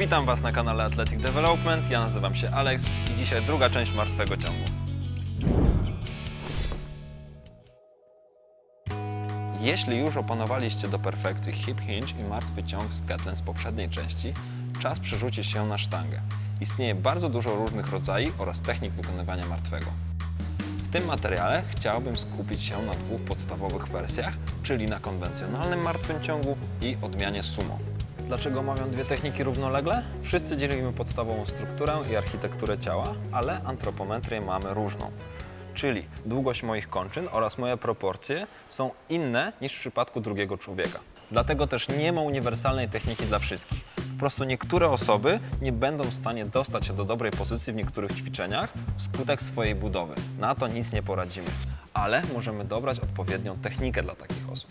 Witam Was na kanale Athletic Development. Ja nazywam się Alex i dzisiaj druga część martwego ciągu. Jeśli już opanowaliście do perfekcji hip hinge i martwy ciąg z kettlem z poprzedniej części, czas przerzucić się na sztangę. Istnieje bardzo dużo różnych rodzajów oraz technik wykonywania martwego. W tym materiale chciałbym skupić się na dwóch podstawowych wersjach, czyli na konwencjonalnym martwym ciągu i odmianie sumo. Dlaczego omawiam dwie techniki równolegle? Wszyscy dzielimy podstawową strukturę i architekturę ciała, ale antropometrię mamy różną. Czyli długość moich kończyn oraz moje proporcje są inne niż w przypadku drugiego człowieka. Dlatego też nie ma uniwersalnej techniki dla wszystkich. Po prostu niektóre osoby nie będą w stanie dostać się do dobrej pozycji w niektórych ćwiczeniach wskutek swojej budowy. Na to nic nie poradzimy, ale możemy dobrać odpowiednią technikę dla takich osób.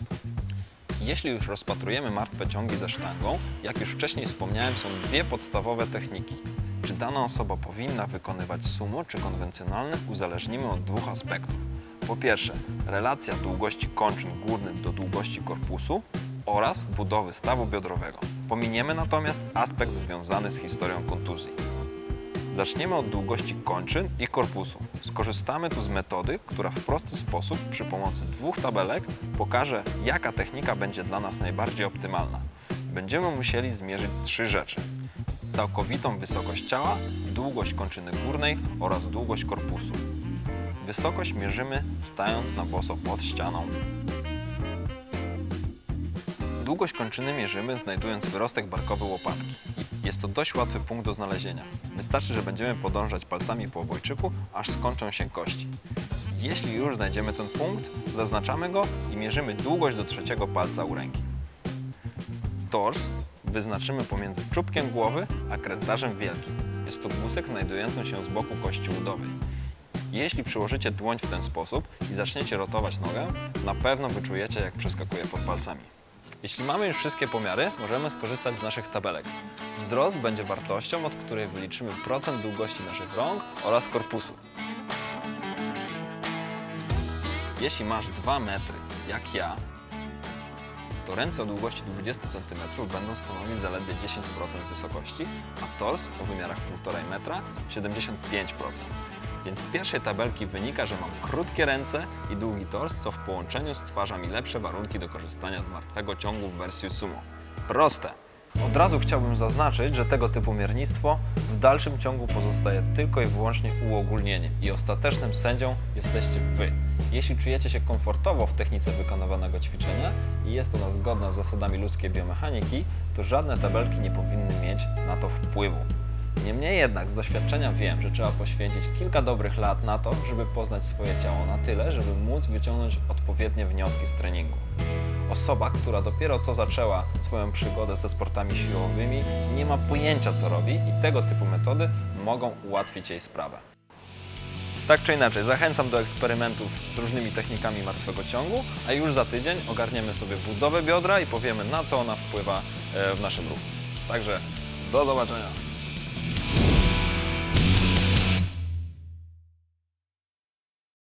Jeśli już rozpatrujemy martwe ciągi ze sztangą, jak już wcześniej wspomniałem, są dwie podstawowe techniki. Czy dana osoba powinna wykonywać sumo czy konwencjonalne, uzależnimy od dwóch aspektów. Po pierwsze, relacja długości kończyn górnych do długości korpusu oraz budowy stawu biodrowego. Pominiemy natomiast aspekt związany z historią kontuzji. Zaczniemy od długości kończyn i korpusu. Skorzystamy tu z metody, która w prosty sposób przy pomocy dwóch tabelek pokaże, jaka technika będzie dla nas najbardziej optymalna. Będziemy musieli zmierzyć trzy rzeczy. Całkowitą wysokość ciała, długość kończyny górnej oraz długość korpusu. Wysokość mierzymy stając na boso pod ścianą. Długość kończyny mierzymy znajdując wyrostek barkowy łopatki. Jest to dość łatwy punkt do znalezienia. Wystarczy, że będziemy podążać palcami po obojczyku, aż skończą się kości. Jeśli już znajdziemy ten punkt, zaznaczamy go i mierzymy długość do trzeciego palca u ręki. Tors wyznaczymy pomiędzy czubkiem głowy a krętarzem wielkim. Jest to guzek znajdujący się z boku kości udowej. Jeśli przyłożycie dłoń w ten sposób i zaczniecie rotować nogę, na pewno wyczujecie, jak przeskakuje pod palcami. Jeśli mamy już wszystkie pomiary, możemy skorzystać z naszych tabelek. Wzrost będzie wartością, od której wyliczymy procent długości naszych rąk oraz korpusu. Jeśli masz 2 metry, jak ja, to ręce o długości 20 cm będą stanowić zaledwie 10% wysokości, a tors o wymiarach 1,5 metra 75%. Więc z pierwszej tabelki wynika, że mam krótkie ręce i długi tors, co w połączeniu stwarza mi lepsze warunki do korzystania z martwego ciągu w wersji sumo. Proste! Od razu chciałbym zaznaczyć, że tego typu miernictwo w dalszym ciągu pozostaje tylko i wyłącznie uogólnieniem i ostatecznym sędzią jesteście Wy. Jeśli czujecie się komfortowo w technice wykonywanego ćwiczenia i jest ona zgodna z zasadami ludzkiej biomechaniki, to żadne tabelki nie powinny mieć na to wpływu. Niemniej jednak z doświadczenia wiem, że trzeba poświęcić kilka dobrych lat na to, żeby poznać swoje ciało na tyle, żeby móc wyciągnąć odpowiednie wnioski z treningu. Osoba, która dopiero co zaczęła swoją przygodę ze sportami siłowymi, nie ma pojęcia co robi i tego typu metody mogą ułatwić jej sprawę. Tak czy inaczej, zachęcam do eksperymentów z różnymi technikami martwego ciągu, a już za tydzień ogarniemy sobie budowę biodra i powiemy na co ona wpływa e, w naszym ruchu. Także do zobaczenia.